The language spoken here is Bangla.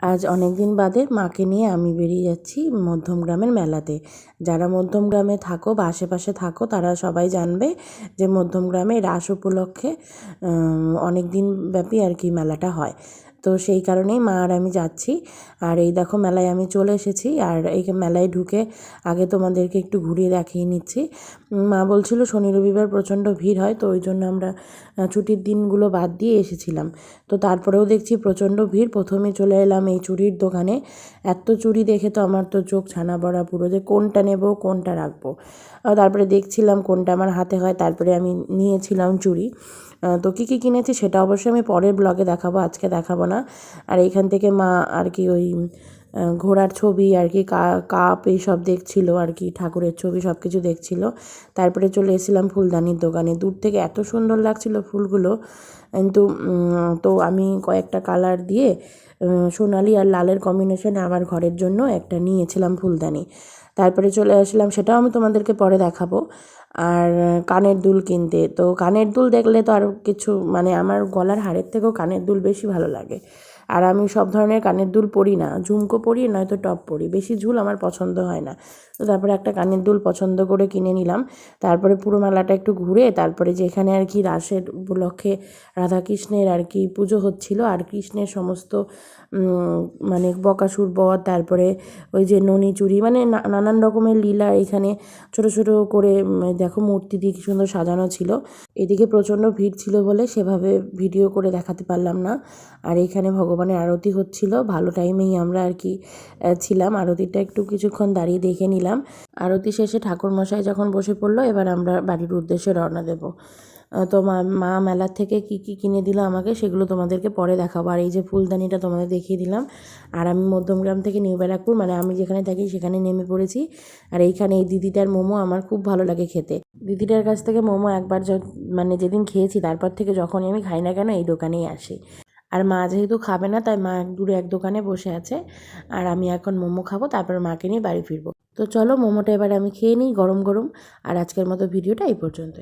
আজ অনেক দিন বাদে মাকে নিয়ে আমি বেরিয়ে যাচ্ছি মধ্যমগ্রামের মেলাতে। যারা মধ্যমগ্রামে থাকো বা আশেপাশে থাকো, তারা সবাই জানবে যে মধ্যমগ্রামে রাস উপলক্ষে অনেক দিন ব্যাপী আর কি মেলাটা হয়। তো সেই কারণেই মা আর আমি যাচ্ছি। আর এই দেখো মেলায় আমি চলে এসেছি আর এই মেলায় ঢুকে আগে তোমাদেরকে একটু ঘুরিয়ে দেখিয়ে নিচ্ছি। মা বলছিল শনি রবিবার প্রচণ্ড ভিড় হয়, তো ওই জন্য আমরা ছুটির দিনগুলো বাদ দিয়ে এসেছিলাম। তো তারপরেও দেখছি প্রচণ্ড ভিড়, প্রথমে চলে এলাম এই চুড়ির দোকানে। এত চুড়ি দেখে তো আমার তো চোখ ছানা বড়া পুরো যে কোনটা নেব, কোনটা রাখব। তারপরে দেখছিলাম কোনটা আমার হাতে হয়, তারপরে আমি নিয়েছিলাম চুড়ি। তো কী কী কিনেছি সেটা অবশ্যই আমি পরের ব্লগে দেখাবো, আজকে দেখাবো না। আর এইখান থেকে মা আর কি ওই ঘোড়ার ছবি আর কি কাপ এইসব দেখছিল আর কি, ঠাকুরের ছবি সব কিছু দেখছিল। তারপরে চলে এসেছিলাম ফুলদানির দোকানে। দূর থেকে এত সুন্দর লাগছিল ফুলগুলো। কিন্তু তো আমি কয়েকটা কালার দিয়ে সোনালি আর লালের কম্বিনেশনে আমার ঘরের জন্য একটা নিয়েছিলাম ফুলদানি। তারপরে চলে আসলাম, সেটাও আমি তোমাদেরকে পরে দেখাবো। আর কানের দুল কিনতে। তো কানের দুল দেখলে তো আর কিছু মানে আমার গলার হারের থেকেও কানের দুল বেশি ভালো লাগে। আর আমি সব ধরনের কানের দুল পরি না। ঝুমকো পরি, নয়তো টপ পরি। বেশি ঝুল আমার পছন্দ হয় না। তো তারপরে একটা কানের দুল পছন্দ করে কিনে নিলাম। তারপরে পুরো মেলাটা একটু ঘুরে তারপরে যেখানে আর কি রাসের উপলক্ষে রাধাকৃষ্ণের আর কি পুজো হচ্ছিল আর কৃষ্ণের সমস্ত মানে বকাসুর বধ তারপরে ওই যে ননি চুরি মানে নানান রকমের লীলা এখানে ছোট ছোট করে দেখো মূর্তি দিয়ে কি সুন্দর সাজানো ছিল। এদিকে প্রচণ্ড ভিড় ছিল বলে সেভাবে ভিডিও করে দেখাতে পারলাম না। আর এখানে ভগবানের আরতি হচ্ছিল, ভালো টাইমেই আমরা আর কি ছিলাম। আরতিটা একটু কিছুক্ষণ দাঁড়িয়ে দেখে নিলাম। আরতি শেষে ঠাকুরমশাই যখন বসে পড়ল, এবার আমরা বাড়ির উদ্দেশ্যে রওনা দেবো। তো মা মেলার থেকে কী কী কিনে দিল আমাকে সেগুলো তোমাদেরকে পরে দেখাবো। আর এই যে ফুলদানিটা তোমাদের দেখিয়ে দিলাম। আর আমি মধ্যমগ্রাম থেকে নিউ ব্যারাকপুর মানে আমি যেখানে থাকি সেখানে নেমে পড়েছি। আর এইখানে এই দিদিটার মোমো আমার খুব ভালো লাগে খেতে। দিদিটার কাছ থেকে মোমো একবার মানে যেদিন খেয়েছি তারপর থেকে যখনই আমি খাই না কেন এই দোকানেই আসি। আর মা যেহেতু খাবে না, তাই মা এক দূরে এক দোকানে বসে আছে। আর আমি এখন মোমো খাব, তারপর মাকে নিয়ে বাড়ি ফিরবো। তো চলো মোমোটা এবার আমি খেয়ে নিই গরম গরম। আর আজকের মতো ভিডিওটা এই পর্যন্ত